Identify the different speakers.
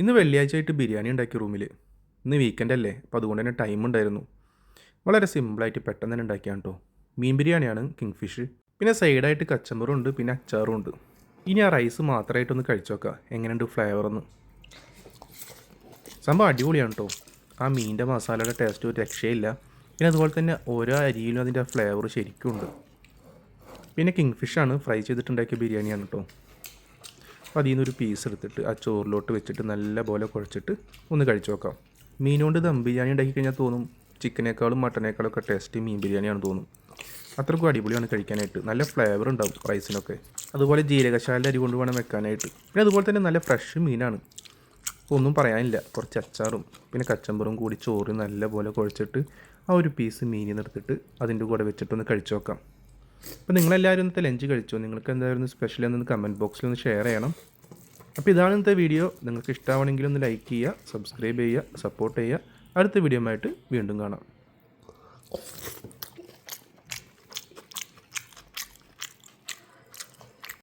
Speaker 1: ഇന്ന് വെള്ളിയാഴ്ച ആയിട്ട് ബിരിയാണി ഉണ്ടാക്കി റൂമിൽ ഇന്ന് വീക്കെൻഡ് അല്ലേ? അപ്പോൾ അതുകൊണ്ട് തന്നെ ടൈം ഉണ്ടായിരുന്നു. വളരെ സിമ്പിളായിട്ട് പെട്ടെന്ന് തന്നെ ഉണ്ടാക്കിയാണ് കേട്ടോ മീൻ ബിരിയാണിയാണ് കിങ് ഫിഷ് പിന്നെ സൈഡായിട്ട് കച്ചമ്പറും ഉണ്ട് പിന്നെ അച്ചാറും ഉണ്ട്. ഇനി ആ റൈസ് മാത്രമായിട്ടൊന്ന് കഴിച്ചു നോക്കുക എങ്ങനെയുണ്ട് ഫ്ലേവർ എന്ന് സംഭവം അടിപൊളിയാണ് കേട്ടോ ആ മീനിന്റെ മസാലയുടെ ടേസ്റ്റ് ഒരു രക്ഷയില്ല. പിന്നെ അതുപോലെ തന്നെ ഓരോ അരിയിലും അതിന്റെ ഫ്ലേവർ ശരിക്കും ഉണ്ട് പിന്നെ കിങ് ഫിഷാണ് ഫ്രൈ ചെയ്തിട്ടുണ്ടാക്കിയ ബിരിയാണിയാണ് കേട്ടോ അതിൽ നിന്നൊരു പീസ് എടുത്തിട്ട് ആ ചോറിലോട്ട് വെച്ചിട്ട് നല്ല പോലെ കുഴച്ചിട്ട് ഒന്ന് കഴിച്ചു നോക്കാം. മീനുകൊണ്ട് ദം ബിരിയാണി ഉണ്ടാക്കി കഴിഞ്ഞാൽ തോന്നും. ചിക്കനേക്കാളും മട്ടനേക്കാളും ഒക്കെ ടേസ്റ്റ് മീൻ ബിരിയാണിയാണ് തോന്നും. അത്രക്കും അടിപൊളിയാണ് കഴിക്കാനായിട്ട്. നല്ല ഫ്ലേവർ ഉണ്ടാവും റൈസിനൊക്കെ അതുപോലെ ജീരകശാല അരി കൊണ്ട് വേണം വെക്കാനായിട്ട്. പിന്നെ അതുപോലെ തന്നെ നല്ല ഫ്രഷ് മീനാണ്. ഒന്നും പറയാനില്ല. കുറച്ച് അച്ചാറും പിന്നെ കച്ചമ്പറും കൂടി ചോറ് നല്ലപോലെ കുഴച്ചിട്ട് ആ ഒരു പീസ് മീനിൽ എടുത്തിട്ട് അതിന്റെ കൂടെ വെച്ചിട്ടൊന്ന് കഴിച്ചു നോക്കാം. അപ്പോൾ നിങ്ങളെല്ലാവരും ഇന്നത്തെ ലഞ്ച് കഴിച്ചോ? നിങ്ങൾക്ക് എന്തായിരുന്നു സ്പെഷ്യൽ എന്നൊന്ന് കമന്റ് ബോക്സിൽ ഒന്ന് ഷെയർ ചെയ്യണം. അപ്പോൾ ഇതാണ് ഇന്നത്തെ വീഡിയോ നിങ്ങൾക്ക് ഇഷ്ടമാണെങ്കിൽ ഒന്ന് ലൈക്ക് ചെയ്യുക സബ്സ്ക്രൈബ് ചെയ്യുക സപ്പോർട്ട് ചെയ്യുക. അടുത്ത വീഡിയോ ആയിട്ട് വീണ്ടും കാണാം.